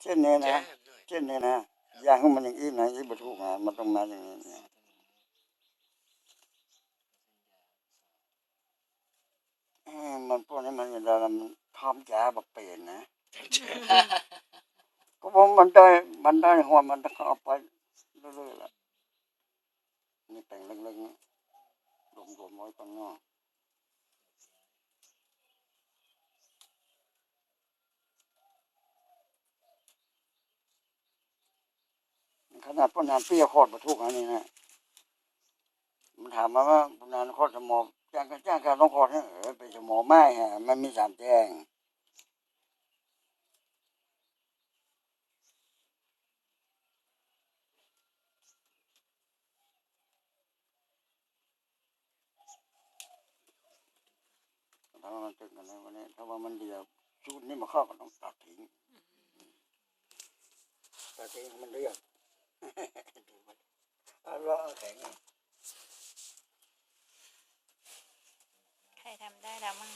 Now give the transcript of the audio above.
เช่นนี้แจ้นะ งด้วยเช่นนี้นะอย่างของมันอย่างนี้นะอีบรรทุกมามันต้องมาอย่างนี้เนี่ยเอ้ยมันพวกนี้มันเวลามันทำจ้าแบบเปลี่ยนนะก็ผมมันได้มันได้หัวมันก็เอาไปเรื่อยๆแหละนี่แต่งเล็กๆนี่รวมๆไว้ข้างนอก นาดพนานเปียโคตรบรรทุกอันนี้นะมันถามมาว่าพนานโคตรสมอจ้างกันจ้างการต้องโคตรให้เออไปสมอไม่ฮะมันมีสามแจ้งถ้าวันตึงกันในวันนี้ถ้าว่ามันเดียวชุดนี้มาเข้าก็ต้องตัดทิ้งตัดทิ้งมันเรียบดูมัน เอาร้อนแข็งใครทำได้แล้วมั้ง